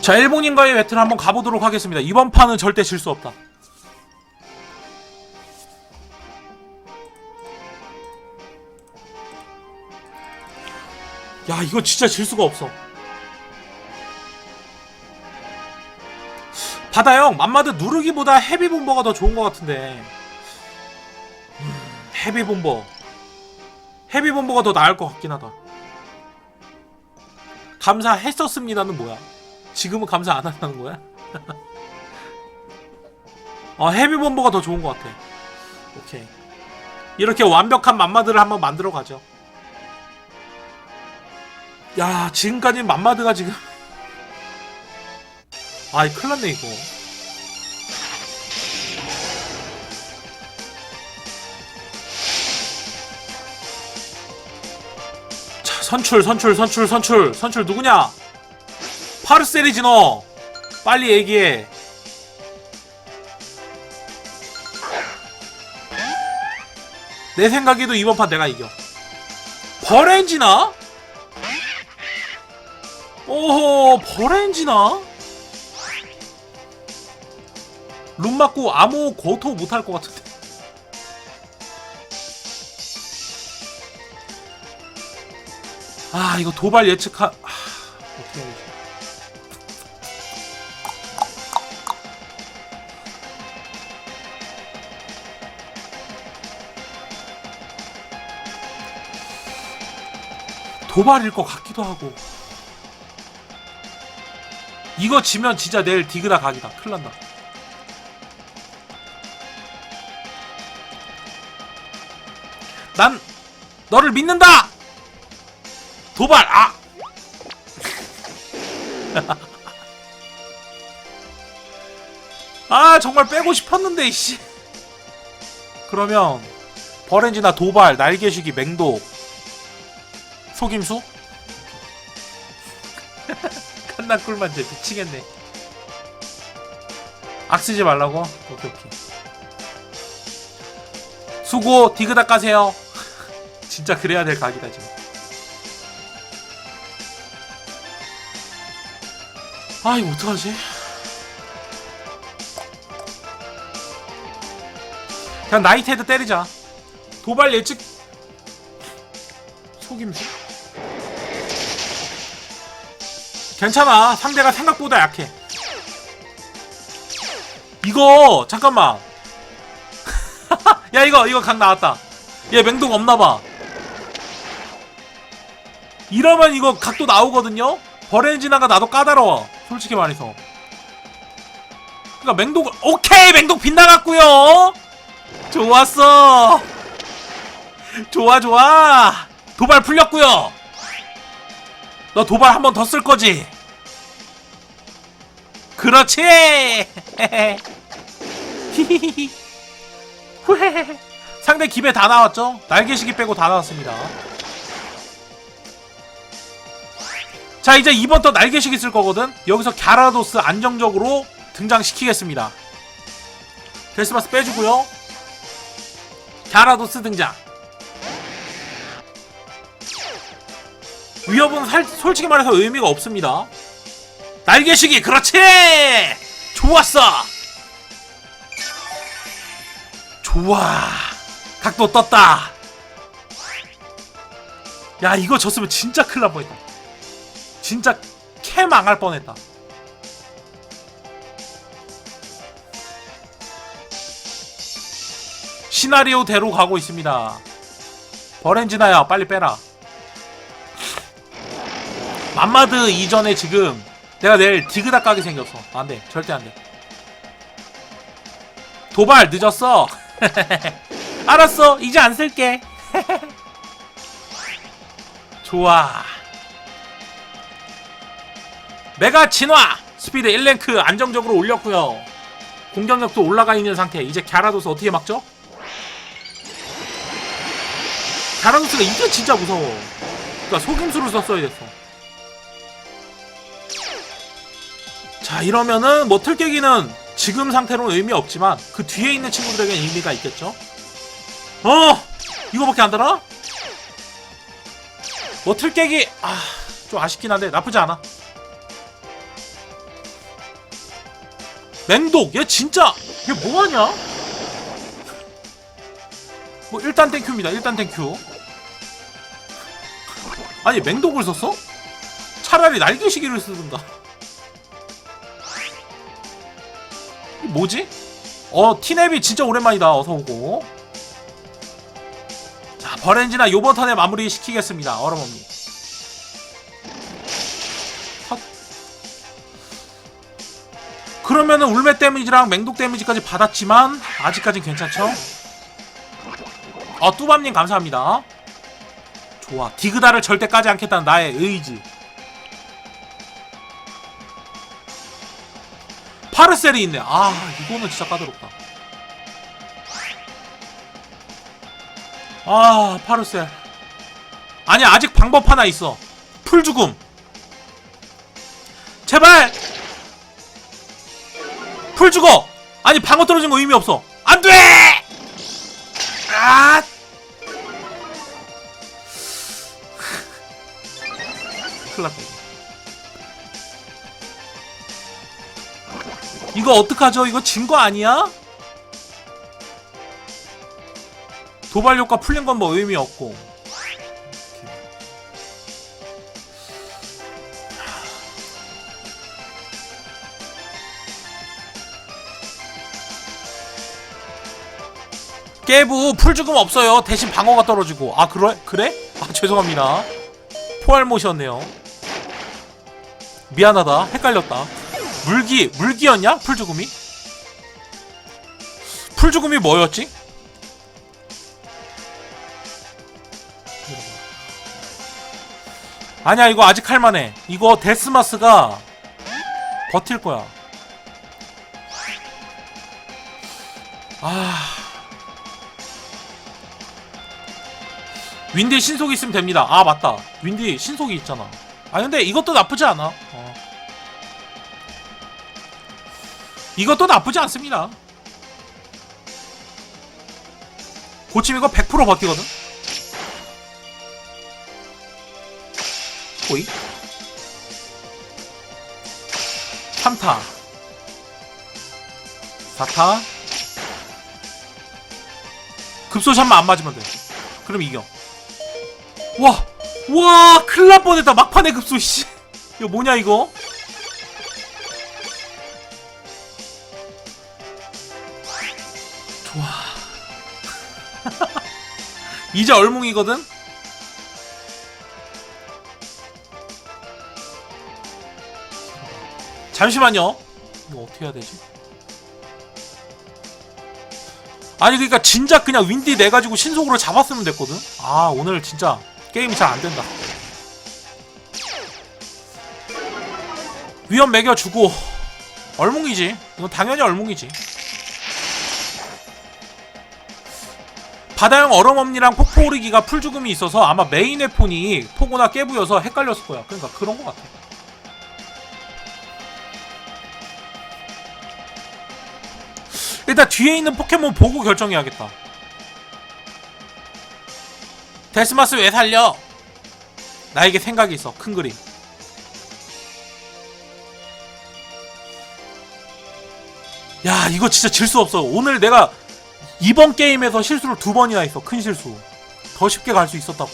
자 일본인과의 배틀 한번 가보도록 하겠습니다. 이번 판은 절대 질 수 없다. 야 이거 진짜 질 수가 없어 바다형 맘마드 누르기보다 헤비본버가 더 좋은 것 같은데. 음, 헤비본버. 헤비본버가 더 나을 것 같긴 하다. 감사했었습니다는 뭐야? 지금은 감사 안 한다는 거야? 어, 헤비본버가 더 좋은 것 같아. 오케이. 이렇게 완벽한 맘마드를 한번 만들어 가죠. 야 지금까지 맘마드가 지금 아이 큰일 났네 이거. 자 선출 선출 선출 선출. 선출 누구냐? 파르셀이지 너. 빨리 얘기해. 내 생각에도 이번 판 내가 이겨. 버렌지나? 오호 버렌지나? 룸 맞고 아무 고토 못할 것 같은데. 아 이거 도발 예측하 아, 어떻게 해야 되지? 도발일 것 같기도 하고. 이거 지면 진짜 내일 디그다 각이다. 큰일 난다 난 너를 믿는다! 도발 아! 아 정말 빼고 싶었는데 이씨. 그러면 버렌지나 도발 날개쉬기 맹독 속임수? 칸나 꿀만 제 미치겠네. 악 쓰지 말라고? 오케이 오케이. 수고 디그닥 가세요 진짜 그래야 될 각이다 지금. 아 이거 어떡하지? 그냥 나이테드 때리자. 도발 예측. 속임수? 괜찮아. 상대가 생각보다 약해. 이거 잠깐만. 야 이거 이거 각 나왔다. 얘 맹독 없나봐 이러면 이거 각도 나오거든요? 버렌지나가 나도 까다로워. 솔직히 말해서. 그니까 맹독을 오케이! 맹독 빗나갔구요! 좋았어! 좋아 좋아! 도발 풀렸구요! 너 도발 한 번 더 쓸 거지? 그렇지! 상대 기배 다 나왔죠? 날개시기 빼고 다 나왔습니다. 자 이제 이번 또 날개시기 쓸 거거든. 여기서 갸라도스 안정적으로 등장시키겠습니다. 데스마스 빼주고요. 갸라도스 등장. 위협은 살, 솔직히 말해서 의미가 없습니다. 날개시기 그렇지! 좋았어! 좋아 각도 떴다 야 이거 졌으면 진짜 큰일 날 뻔했다 진짜 캐 망할 뻔했다. 시나리오대로 가고 있습니다. 버렌지나야 빨리 빼라. 맘마드 이전에 지금 내가 내일 디그닥 가게 생겼어. 안 돼 절대 안 돼. 도발 늦었어. 알았어 이제 안 쓸게. 좋아 메가 진화 스피드 1랭크 안정적으로 올렸고요 공격력도 올라가 있는 상태 이제 갸라도스 어떻게 막죠? 갸라도스가 이게 진짜 무서워 그니까 속임수를 썼어야 됐어 자 이러면은 뭐 틀깨기는 지금 상태로는 의미 없지만 그 뒤에 있는 친구들에겐 의미가 있겠죠. 어 이거밖에 안 달아? 뭐 틀깨기 아 좀 아쉽긴 한데 나쁘지 않아. 맹독 얘 진짜 얘 뭐하냐? 뭐 일단 땡큐입니다. 일단 땡큐. 아니 맹독을 썼어? 차라리 날개시기를 쓰든가. 이 뭐지? 어 티넵이 진짜 오랜만이다. 어서 오고. 자 버렌지나 요번 턴에 마무리 시키겠습니다. 얼음언니. 그러면은 울메 데미지랑 맹독 데미지까지 받았지만 아직까진 괜찮죠? 어 뚜밤님 감사합니다. 좋아 디그다를 절대 까지 않겠다는 나의 의지. 파르셀이 있네. 아 이거는 진짜 까다롭다. 아 파르셀. 아니 아직 방법 하나 있어. 풀 죽음. 제발. 풀 죽어. 아니 방어 떨어진 거 의미 없어. 안 돼. 아. 큰일 났다. 이거. 어떡하죠? 이거 진 거 아니야? 도발 효과 풀린 건 뭐 의미 없고. 깨부 풀 죽음 없어요. 대신 방어가 떨어지고. 아 그래? 그래? 아 죄송합니다. 포알못이었네요. 미안하다. 헷갈렸다. 물기 물기였냐? 풀 죽음이? 풀 죽음이 뭐였지? 아니야 이거 아직 할만해. 이거 데스마스가 버틸 거야. 아. 윈디 신속이 있으면 됩니다. 아 맞다. 윈디 신속이 있잖아. 아 근데 이것도 나쁘지 않아. 어. 이것도 나쁘지 않습니다. 고침 이거 100% 버티거든. 호이 3타 4타 급소샷만 안 맞으면 돼. 그럼 이겨. 와, 와, 큰일 날 뻔했다. 막판에 급소, 씨. 이거 뭐냐, 이거? 좋아. 이제 얼뭉이거든? 잠시만요. 이거 어떻게 해야 되지? 아니 그러니까 진작 그냥 윈디 내 가지고 신속으로 잡았으면 됐거든. 아 오늘 진짜 게임이 잘 안 된다. 위험 매겨주고 얼뭉이지. 이건 당연히 얼뭉이지. 바다형 얼음엄니랑 폭포 오르기가 풀 죽음이 있어서 아마 메인 웨폰이 포고나 깨부여서 헷갈렸을 거야. 그러니까 그런 거 같아. 일단 뒤에 있는 포켓몬 보고 결정해야겠다. 데스마스 왜 살려? 나에게 생각이 있어. 큰 그림. 야, 이거 진짜 질 수 없어. 오늘 내가 이번 게임에서 실수를 두 번이나 했어. 큰 실수. 더 쉽게 갈 수 있었다고.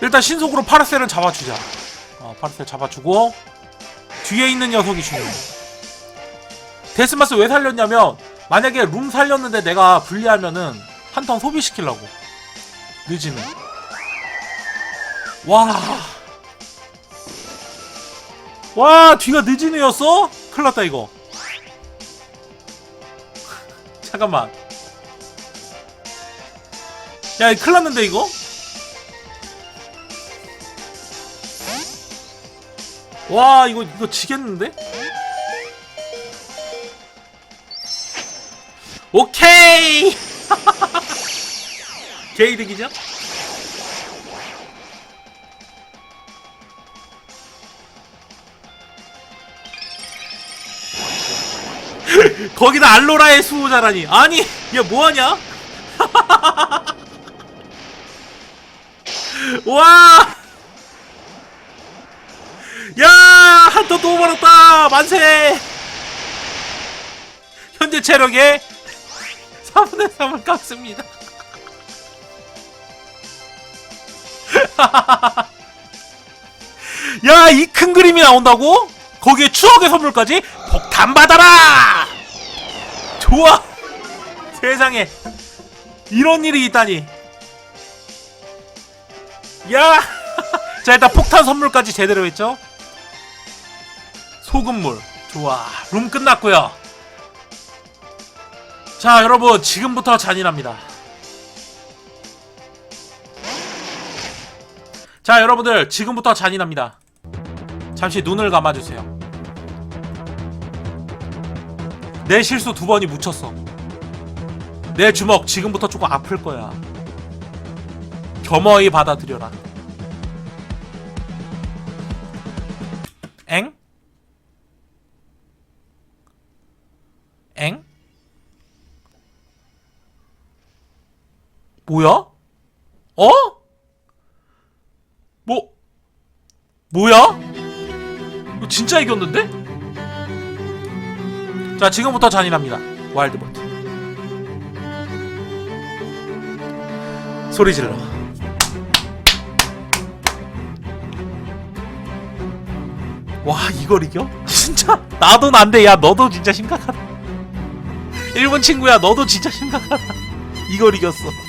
일단 신속으로 파르셀은 잡아주자. 어, 파르셀 잡아주고 뒤에 있는 녀석이 중요해. 데스마스 왜 살렸냐면 만약에 룸 살렸는데 내가 분리하면은 한 턴 소비시키려고 늦지는 와. 와 뒤가 늦은애였어? 큰일났다 이거 잠깐만 야 큰일났는데 이거? 와 이거 이거 지겠는데? 오케이! 개이득이죠? 거기다 알로라의 수호자라니 아니 얘 뭐하냐? 와! 야! 한턴또 벌었다! 만세! 현재 체력에 3분의 3을 깎습니다. 야, 이 큰 그림이 나온다고? 거기에 추억의 선물까지? 폭탄 받아라! 좋아! 세상에. 이런 일이 있다니. 야! 자, 일단 폭탄 선물까지 제대로 했죠? 소금물. 좋아. 룸 끝났고요. 자, 여러분, 지금부터 잔인합니다. 자, 여러분들, 지금부터 잔인합니다. 잠시 눈을 감아주세요. 내 실수 두 번이 묻혔어. 내 주먹 지금부터 조금 아플 거야. 겸허히 받아들여라. 엥? 엥? 뭐야? 어? 뭐? 뭐야? 이거 진짜 이겼는데? 자, 지금부터 잔인합니다. 와일드버트. 소리 질러. 와 이걸 이겨? 진짜 나도 난데 야 너도 진짜 심각하다 일본 친구야 너도 진짜 심각하다 이걸 이겼어